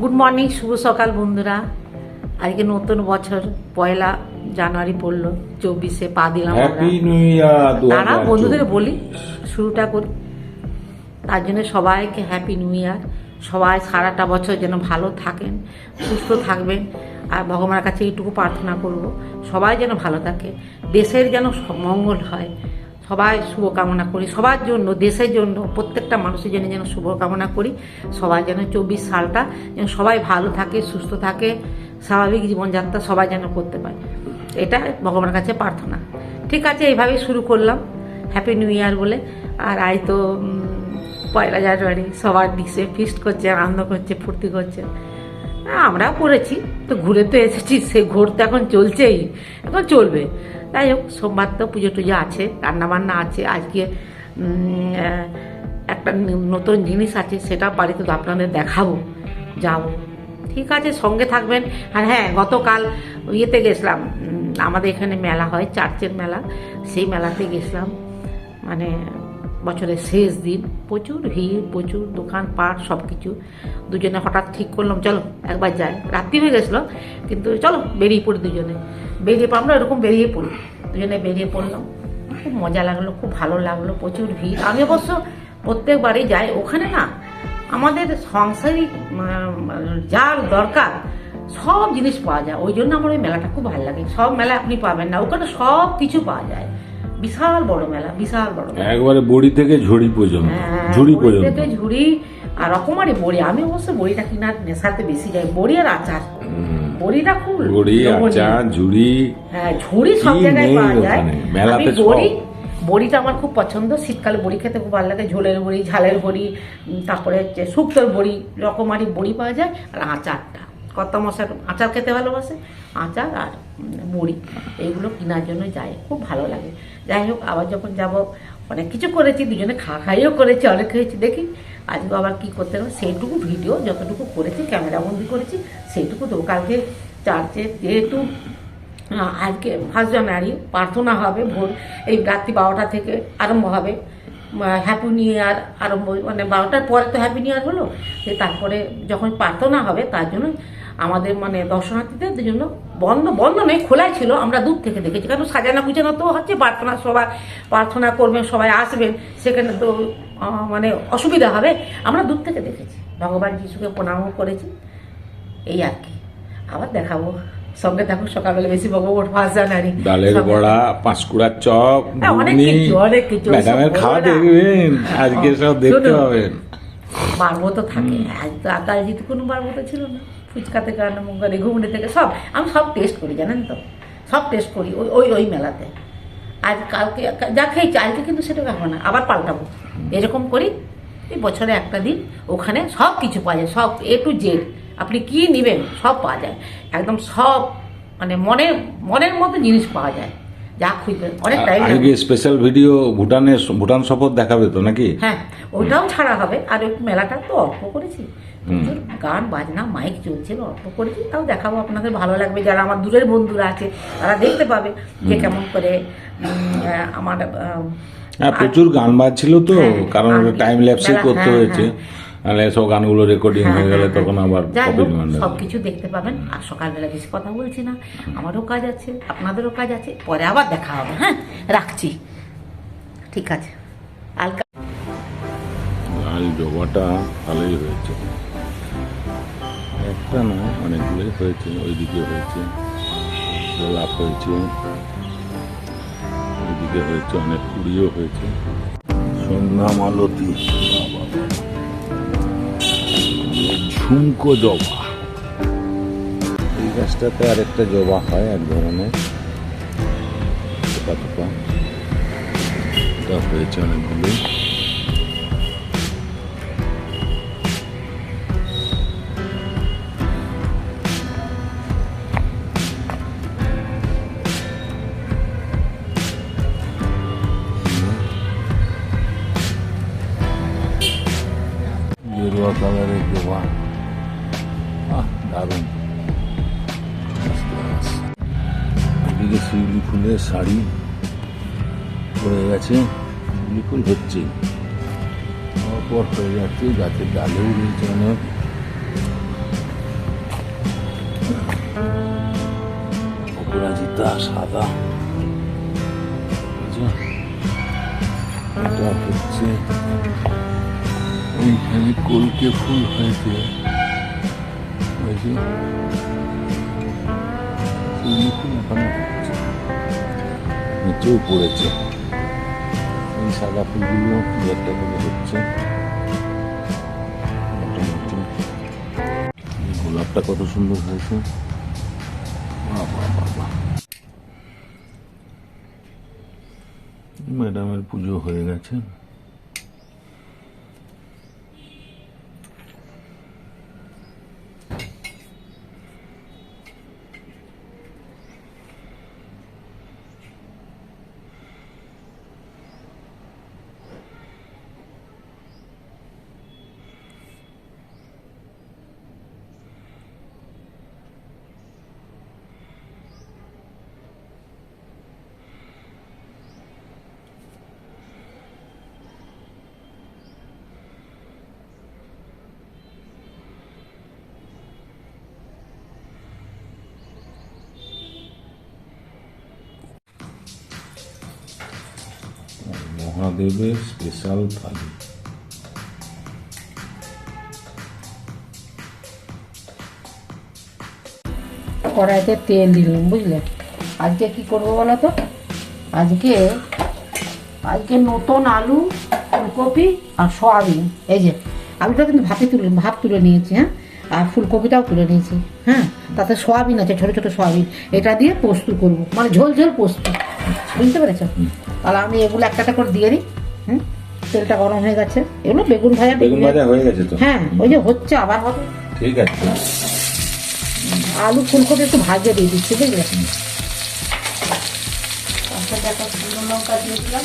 Good morning শুভ সকাল বন্ধুরা। আজকে নতুন বছর পয়লা জানুয়ারি পড়ল চব্বিশে পা দিলাম তারা বন্ধুদের বলি শুরুটা করি। তার জন্য সবাইকে হ্যাপি নিউ ইয়ার সবাই সারাটা বছর যেন ভালো থাকেন সুস্থ থাকবেন। আর ভগবানের কাছে এইটুকু প্রার্থনা করব সবাই যেন ভালো থাকে। দেশের যেন মঙ্গল হয়। সবাই শুভকামনা করি, সবার জন্য, দেশের জন্য, প্রত্যেকটা মানুষের জন্য যেন শুভকামনা করি, সবাই যেন চব্বিশ সালটা যেন সবাই ভালো থাকে, সুস্থ থাকে, স্বাভাবিক জীবনযাত্রা সবাই যেন করতে পারে। এটা ভগবানের কাছে প্রার্থনা। ঠিক আছে, এইভাবেই শুরু করলাম। হ্যাপি নিউ ইয়ার বলে। আর আজ তো পয়লা জানুয়ারি, সবার দিচ্ছে ফিস্ট করছে, আনন্দ করছে, ফুর্তি করছে। আমরাও করেছি, তো ঘুরে তো এসেছি, সে ঘোর তো এখন চলছেই, এখন চলবে। যাই হোক সোমবার তো পুজো টুজো আছে, রান্নাবান্না আছে, আজকে একটা নতুন জিনিস আছে, সেটা বাড়িতে আপনাদের দেখাবো, যাব। ঠিক আছে, সঙ্গে থাকবেন। আর হ্যাঁ গতকাল ইয়েতে গেছিলাম আমাদের এখানে মেলা হয়, চার্চের মেলা, সেই মেলাতে গেছিলাম। মানে বছরের শেষ দিন, প্রচুর ভিড়, প্রচুর দোকানপাট সব কিছু দুজনে হঠাৎ ঠিক করলাম, চলো, একবার যাই। রাত্রি হয়ে গেছিল, কিন্তু চলো, বেরিয়ে পড়ি দুজনে। বেরিয়ে আমরা এরকম বেরিয়ে পড়ি। দুজনে বেরিয়ে পড়লাম। খুব মজা লাগল খুব ভালো লাগল প্রচুর ভিড়। আমি অবশ্য প্রত্যেকবারই যাই। ওখানে না আমাদের সংসারিক উম, যা দরকার সব জিনিস পাওয়া যায়। ওই জন্য আমার ওই মেলাটা খুব ভালো লাগে। সব মেলা আপনি পাবেন না। ওখানে সব কিছু পাওয়া যায়। বিশাল বড় মেলা বিশাল বড় মেলা। একবারে বড়ি থেকে ঝুড়ি পর্যন্ত হ্যাঁ, ঝুড়ি পর্যন্ত থেকে ঝুড়ি আর রকমারি বড়ি। আমি অবশ্য বড়িটা কিনার নেশাতে বেশি যাই। বড়ি আর আচার। বড়িটা খুব বড়ি। ঝুড়ি হ্যাঁ ঝুড়ি সব জায়গায় পাওয়া যায়। মেলাতে বড়ি বড়িটা আমার খুব পছন্দ। শীতকালে বড়ি খেতে খুব ভালো লাগে। ঝোলের বড়ি ঝালের বড়ি তারপরে হচ্ছে শুক্তোর বড়ি রকমারি বড়ি পাওয়া যায়। আর আচারটা কত মশার আচার খেতে ভালোবাসে? আচার আর বড়ি এইগুলো কেনার জন্য যায়। খুব ভালো লাগে। যাই হোক আবার যখন যাব অনেক কিছু করেছি, দুজনে খা খাইও করেছি, অনেক খেয়েছি দেখি। আজকে আবার কি করতে হবে? সেইটুকু ভিডিও যতটুকু করেছি ক্যামেরাবন্দি করেছি, সেইটুকু দেবো। কালকে চার্চে যেহেতু আজকে ফার্স্ট জানুয়ারি, প্রার্থনা হবে ভোর, এই রাত্রি বারোটা থেকে আরম্ভ হবে। হ্যাপি নিউ ইয়ার আরম্ভ মানে বারোটার পরে তো হ্যাপি নিউ ইয়ার হলো। তারপরে যখন প্রার্থনা হবে, তার জন্য আমাদের মানে দর্শনার্থীদের জন্য বন্ধ বন্ধ নেই খোলাই ছিল আমরা দূর থেকে দেখেছি। কারণ সাজানো গুছানো তো হচ্ছে প্রার্থনা সবাই প্রার্থনা করবেন সবাই আসবেন সেখানে তো মানে অসুবিধা হবে। আমরা দূর থেকে দেখেছি। ভগবান যিশুকে প্রণামও করেছি। এই আর কি। আবার দেখাবো। সঙ্গে থাকুক সকালবেলা বেশি বকবো ফার্স্ট জানুয়ারি ডালের বড়া পাঁশকুড়ার চপ হ্যাঁ, অনেক কিছু, অনেক কিছু, ম্যাডামের খাওয়া দেখবেন আজকে সব দেখতে। পাবেন। বাড়বো তো থাকে। আজ তো আকাশ জিত কোনো বাড়বো তো ছিল না। ফুচকা থেকে আরম্ভ করে ঘুগনি থেকে সব আমি সব টেস্ট করি জানেন তো? সব টেস্ট করি ওই ওই ওই মেলাতে। আজ কালকে যা খেয়েছি আজকে কিন্তু সেটা খাব না আবার পাল্টাবো। এরকম করি এই বছরে একটা দিন ওখানে সব কিছু পাওয়া যায় সব এ টু জেড আপনি কি নেবেন সব পাওয়া যায়। একদম সব মানে মনের মনের মতো জিনিস পাওয়া যায় যা খুঁজবেন। অনেক টাইম স্পেশাল ভিডিও ভুটানের ভুটান সফর দেখাবে তো নাকি? হ্যাঁ। ওটাও ছাড়া হবে। আর ওই মেলাটা তো অল্প করেছি। প্রচুর গান বাজনা মাইক চলছিল অল্প করেছি তাও দেখাবো আপনাদের ভালো লাগবে। যারা আমার দূরের বন্ধুরা আছে তারা দেখতে পাবে যে কেমন করে আমার হ্যাঁ প্রচুর গান বাজছিল তো হ্যাঁ, কারণ টাইম ল্যাপসে করতে হ্যাঁ, হয়েছে। নাহলে সব গানগুলো রেকর্ডিং হ্যাঁ, হয়ে গেলে হ্যাঁ, তখন আবার সব কিছু দেখতে পাবেন আর সকালবেলা বেশি কথা বলছি না। আমারও কাজ আছে আপনাদেরও কাজ আছে পরে আবার দেখা হবে হ্যাঁ? রাখছি। ঠিক আছে। আলকা লাল জবাটা ভালোই হয়েছে। একটা না অনেকগুলোই হয়েছে, ওইদিকে হয়েছে গোলাপ হয়েছে। ওইদিকে হয়েছে অনেক কুড়িও হয়েছে। সন্ধ্যা মালতী ঝুমকো জবা। এই গাছটাতে আরেকটা জবা হয় এক ধরনের। হয়েছে অনেকগুলোই। শিউলি ফুলের শাড়ি পরে গেছে। শিউলি ফুল হচ্ছে। পর হয়ে যাচ্ছে যাতে ডালেও রয়েছে অনেক। অপরাজিতা সাদা। এটা হচ্ছে ওইখানে কলকে ফুল হয়েছে। হয়েছে নিচেও পড়েছে। এই সাদা ফুলগুলো কি একটা করে হচ্ছে? গোলাপটা কত সুন্দর হয়েছে। ম্যাডামের পুজো হয়ে গেছে। মহাদেবের স্পেশাল থালি কড়াইতে তেল দিলাম, বুঝলে? আজকে কি করব বলো আজকে আজকে নতুন আলু, ফুলকপি আর সয়াবিন। এই যে আলুটা কিন্তু ভাপে তুলে ভাপ তুলে নিয়েছি হ্যাঁ? আর ফুলকপিটাও তুলে নিয়েছি হ্যাঁ? তাতে সয়াবিন আছে, ছোটো ছোটো সয়াবিন। এটা দিয়ে পোস্ত করব মানে ঝোল ঝোল পোস্ত। বুঝতে পেরেছ? তাহলে আমি এগুলো একটা একটা করে দিয়ে দিই হুম? তেলটা গরম হয়ে গেছে। এগুলো বেগুন ভাজা বেগুন ভাজা হয়ে গেছে তো? হ্যাঁ ওই যে হচ্ছে আবার হবে। ঠিক আছে। আলু ফুলকপি একটু ভাজে দিয়ে দিচ্ছি বুঝলে? লঙ্কা দিয়ে দিলাম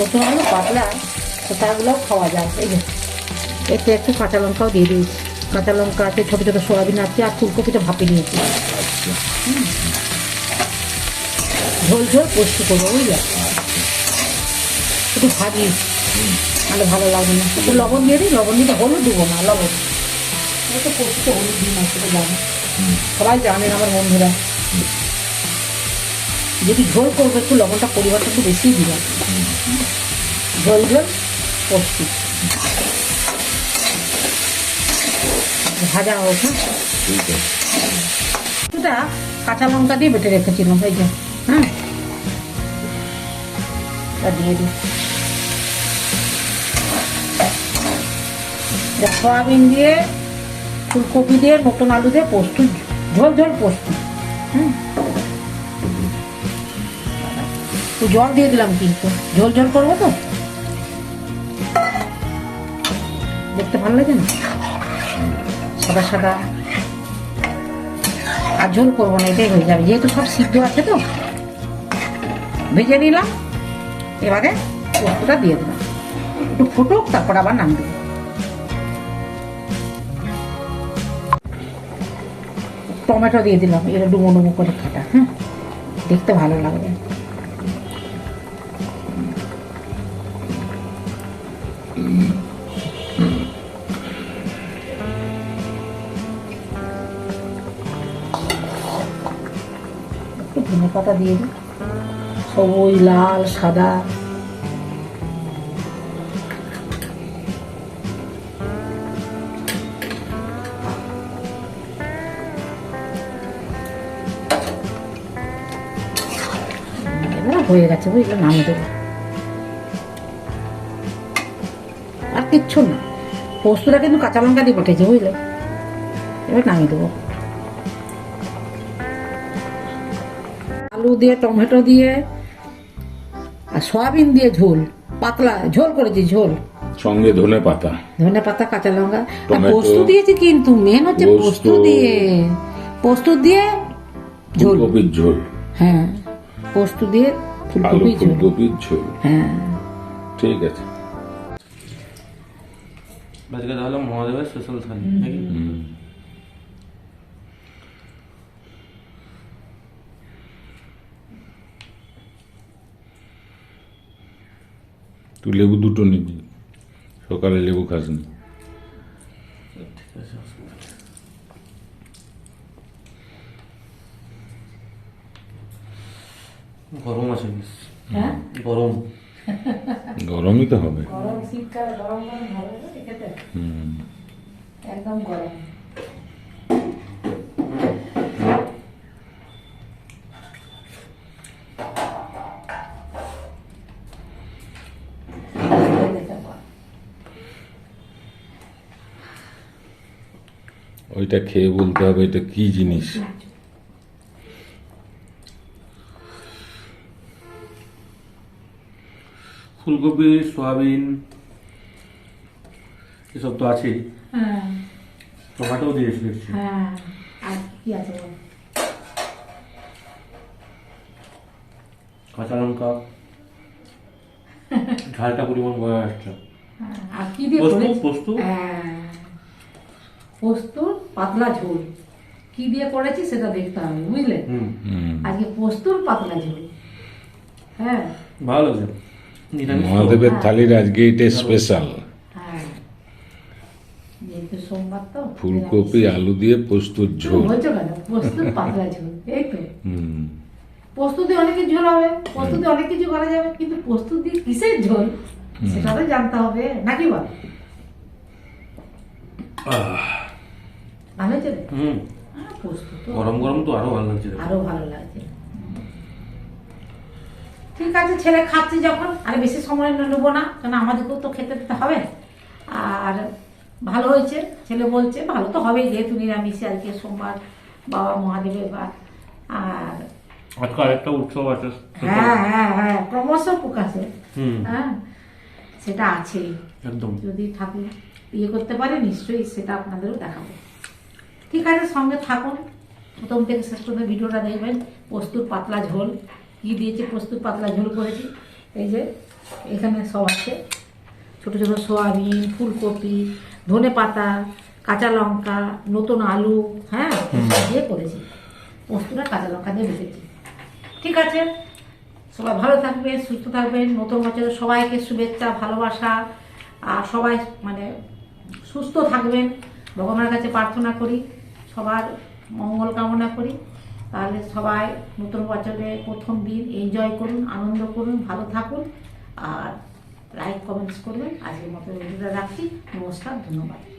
নতুন আলু পাতলা। সেটাগুলোও খাওয়া যায় এই যে। এতে একটু কাঁচা লঙ্কাও দিয়ে দিয়েছি। কাঁচা লঙ্কা আছে, ছোটো ছোটো সোয়াবিন আছে, আর ফুলকপিটা ভাপে নিয়েছি। ঝোল ঝোল পোস্ত করব, বুঝলে? একটু ভাজি তাহলে ভালো লাগবে না। একটু লবণ দিয়ে দিই, লবণ দিতে হলুদ দেবো না, লবণ। একটু পোস্ত, হলুদ দিই না সেটা জানো সবাই জানেন আমার বন্ধুরা। যদি ঝোল করব একটু লবণটা পরিমাণটা একটু বেশি দিলাম। ঝোল ঝোল পোস্ত। ভাজা হোক হ্যাঁ? কিছুটা কাঁচা লঙ্কা দিয়ে বেটে রেখেছিলাম এই যে হ্যাঁ? দিয়ে দিই। সয়াবিন দিয়ে ফুলকপি দিয়ে নতুন আলু দিয়ে পোস্ত ঝোল ঝোল পোস্ত হুম একটু জল দিয়ে দিলাম কিন্তু। জল ঝোল করব তো? দেখতে ভালো লাগে না? সাদা সাদা। আর ঝোল করব না, এটাই হয়ে যাবে। যেহেতু সব সিদ্ধ আছে তো। ভেজে নিলাম। এবারে পোস্তটা দিয়ে দিলাম। একটু ফুটুক, তারপর আবার নাম দেবো। টমেটো দিয়ে দিলাম এটা ডুমো ডুমো করে খাটা হ্যাঁ দেখতে ভালো লাগবে। ধনে পাতা দিয়ে দিই। সবুজ, লাল, সাদা। হয়ে গেছে বুঝলে নামিয়ে দেবো। আর কিচ্ছু না। পোস্তটা কিন্তু কাঁচা লঙ্কা দিয়ে বটেছে বুঝলে। এবার নামিয়ে দেবো। আলু দিয়ে টমেটো দিয়ে আর সয়াবিন দিয়ে ঝোল পাতলা ঝোল করেছি ঝোল। সঙ্গে ধনে পাতা। ধনে পাতা কাঁচা লঙ্কা আর পোস্ত দিয়েছি কিন্তু মেন হচ্ছে পোস্ত। দিয়ে। পোস্ত দিয়ে ঝোল। ফুলকপির ঝোল। হ্যাঁ পোস্ত দিয়ে আলু ফুলকপি ঝোল। ফুলকপির ঝোল। হ্যাঁ। ঠিক আছে। আজকে তাহলে মহাদেবের স্পেশাল থালি নাকি? তুই লেবু দুটো নিবি সকালে লেবু খাস না। গরম আছে হ্যাঁ? গরম। গরমই তো হবে। গরম শীতকালে গরম গরম ভালো খেতে। একদম গরম। ওইটা খেয়ে বলতে হবে এটা কি জিনিস? ফুলকপি সয়াবিন এসব তো আছেই। হ্যাঁ। দিয়েছি হ্যাঁ আর কি আছে? কাঁচা লঙ্কা। ঝালটা পরিমাণ বোঝা যাচ্ছে হ্যাঁ, আর কি দিয়ে পোস্ত পোস্ত? হ্যাঁ। পোস্তর পাতলা ঝোল। কি দিয়ে করেছি সেটা দেখতে হবে বুঝলে? আজকে পোস্তর পাতলা ঝোল। হ্যাঁ। ভালো? মহাদেবের থালির আজকে এটা স্পেশাল হ্যাঁ। তো ফুলকপি আলু দিয়ে পোস্তর ঝোল। কেন? পাতলা ঝোল এই তো। হুম। পোস্ত দিয়ে অনেক কিছু ঝোল হবে পোস্ত দিয়ে অনেক কিছু করা যাবে কিন্তু পোস্ত দিয়ে কিসের ঝোল? সেটা তো জানতে হবে নাকি বল? হুম। হ্যাঁ, গরম গরম তো আরও ভালো লাগছে আরও ভালো লাগছে। ঠিক আছে ছেলে খাচ্ছে যখন আর বেশি সময় নেব না কারণ আমাদেরকেও তো খেতে দিতে হবে। আর ভালো হয়েছে ছেলে বলছে ভালো তো হবেই যেহেতু নিরামিষে আজকে সোমবার বাবা মহাদেবের বার। আর আজকে আরেকটা উৎসব আছে হ্যাঁ হ্যাঁ হ্যাঁ ক্রমশ প্রকাশে হ্যাঁ সেটা আছেই। একদম। যদি ঠাকুর ইয়ে করতে পারে নিশ্চয়ই সেটা আপনাদেরও দেখাবো। ঠিক আছে সঙ্গে থাকুন। প্রথম থেকে শেষ পর্যন্ত ভিডিওটা দেখবেন। প্রস্তুত পাতলা ঝোল। কী দিয়েছে? প্রস্তুত পাতলা ঝোল করেছি। এই যে এখানে সব আছে। ছোটো ছোটো সোয়াবিন ফুলকপি ধনে পাতা কাঁচা লঙ্কা নতুন আলু হ্যাঁ? দিয়ে করেছি। পোস্তটা কাঁচা লঙ্কা দিয়ে বেঁচেছি ঠিক আছে? সবাই ভালো থাকবেন সুস্থ থাকবেন। নতুন বছরের সবাইকে শুভেচ্ছা ভালোবাসা আর সবাই মানে সুস্থ থাকবেন। ভগবানের কাছে প্রার্থনা করি। সবার মঙ্গল কামনা করি। তাহলে সবাই নতুন বছরের প্রথম দিন এনজয় করুন, আনন্দ করুন, ভালো থাকুন। আর লাইক কমেন্টস করবেন আজকের মতো রাখি। রাখছি নমস্কার, ধন্যবাদ।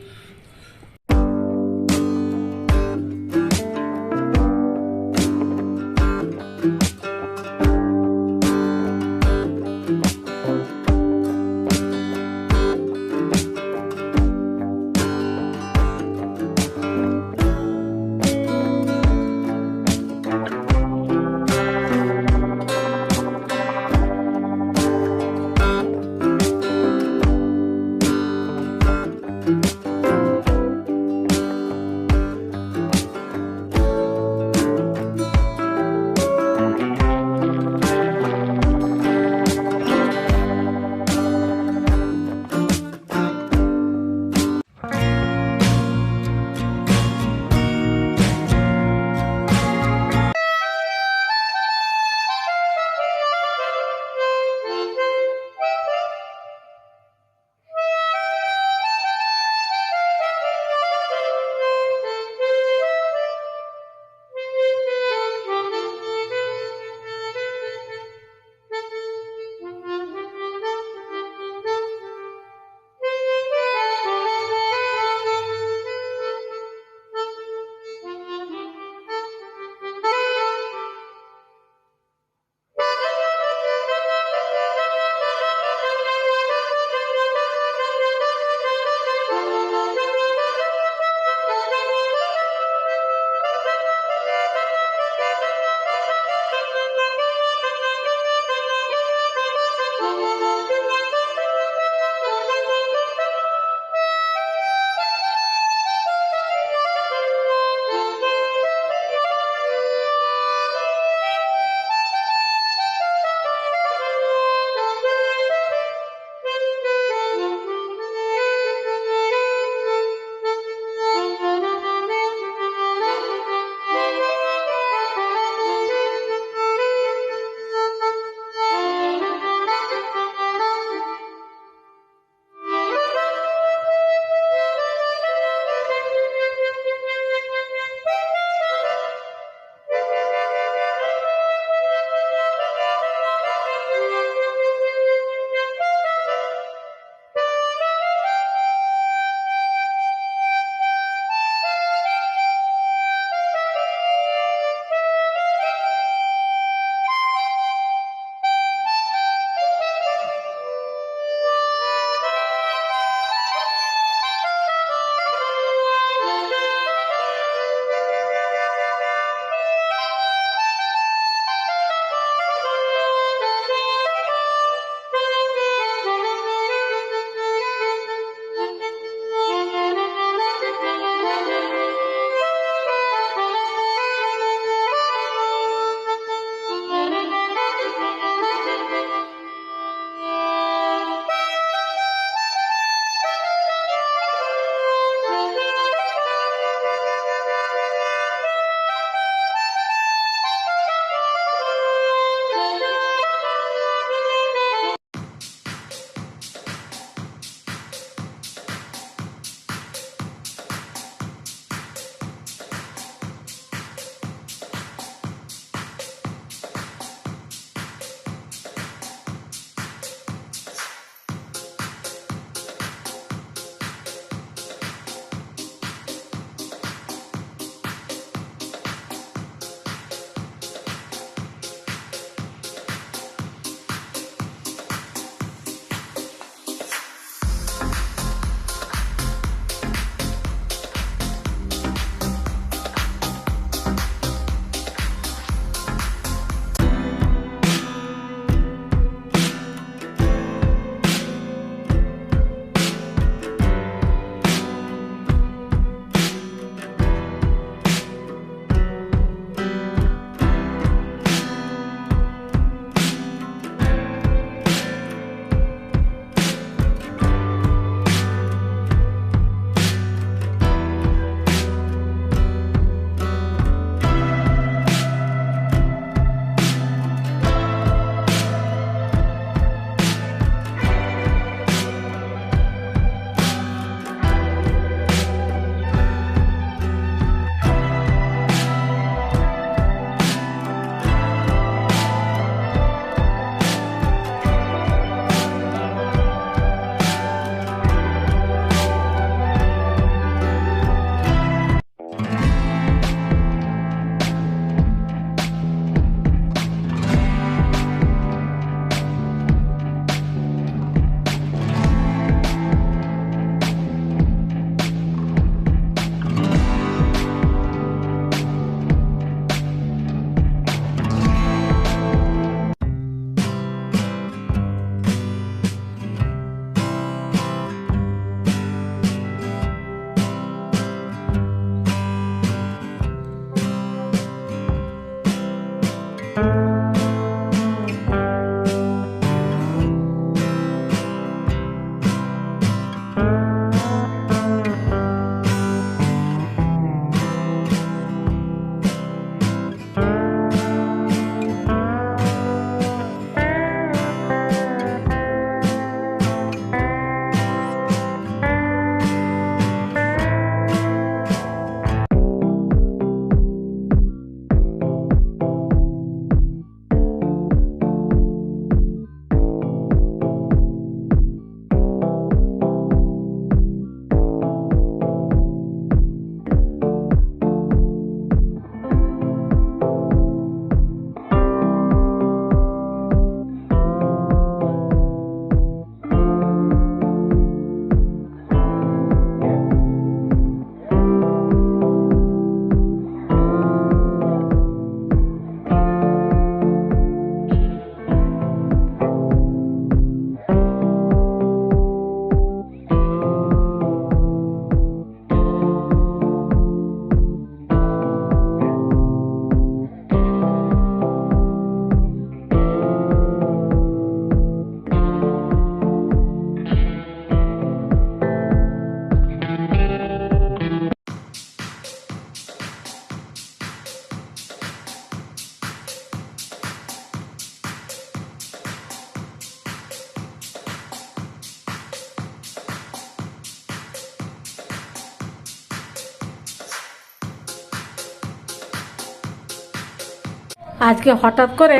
আজকে হঠাৎ করে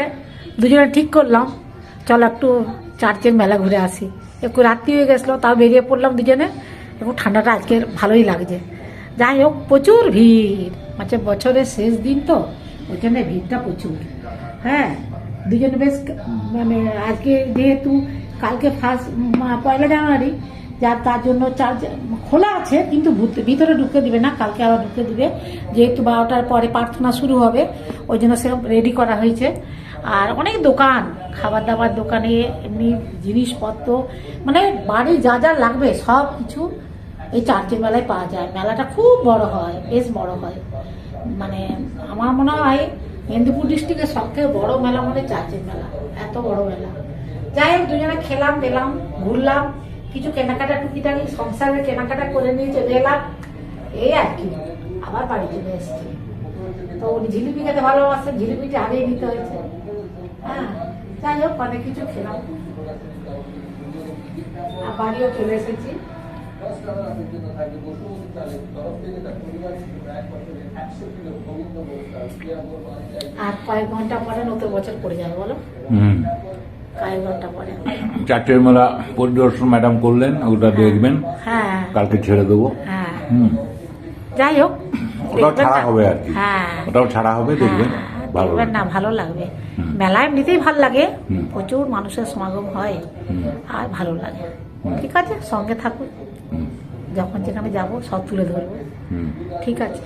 দুজনে ঠিক করলাম। চলো একটু চার্চের মেলা ঘুরে আসি। একটু রাত্রি হয়ে গেছিল, তাও বেরিয়ে পড়লাম দুজনে। একটু ঠান্ডাটা আজকে ভালোই লাগছে। যাই হোক, প্রচুর ভিড়। মানে বছরের শেষ দিন তো ওই জন্য ভিড়টা প্রচুর। হ্যাঁ দুজনে বেশ মানে আজকে যেহেতু কালকে ফার্স্ট পয়লা জানুয়ারি যার তার জন্য চার্জ খোলা আছে, কিন্তু ভিতরে ঢুকতে দিবে না, কালকে আবার ঢুকতে দিবে। যেহেতু বারোটার পরে প্রার্থনা শুরু হবে, ওই জন্য সে রেডি করা হয়েছে। আর অনেক দোকান খাবার দাবার দোকানে, এমনি জিনিসপত্র মানে বাড়ি যা যা লাগবে, সব কিছু এই চার্চের মেলায় পাওয়া যায়। মেলাটা খুব বড় হয়, বেশ বড় হয়। মানে আমার মনে হয় মেদিনীপুর ডিস্ট্রিক্টের সবথেকে বড় মেলা মানে চার্চের মেলা, এত বড় মেলা। যাই হোক, দুজনে খেলাম দিলাম ঘুরলাম। কিছু কেনাকাটা টুকিটাকি সংসারে কেনাকাটা করে নিয়ে চলে এলাম। এই আর কি, আবার বাড়ি চলে এসেছি। তো উনি জিলিপি খেতে ভালোবাসে জিলিপিটা হারিয়ে নিতে হয়েছে। হ্যাঁ যাই হোক, অনেক কিছু খেলাম। আর বাড়িও চলে এসেছি। আর কয়েক ঘণ্টা পরে নতুন বছর পড়ে যাবে, বলো? চারটের মেলা পরিদর্শন ম্যাডাম করলেন ওটা দেখবেন হ্যাঁ কালকে ছেড়ে দেবো। হ্যাঁ। হুম। যাই হোক ওটাও ছাড়া হবে আর কি। হ্যাঁ। ওটাও ছাড়া হবে দেখবেন। হ্যাঁ, ভালো না ভালো লাগবে। মেলা এমনিতেই ভালো লাগে। প্রচুর মানুষের সমাগম হয়। আর ভালো লাগে। ঠিক আছে সঙ্গে থাকুন। যখন যেখানে যাব সব তুলে ধরবো। ঠিক আছে।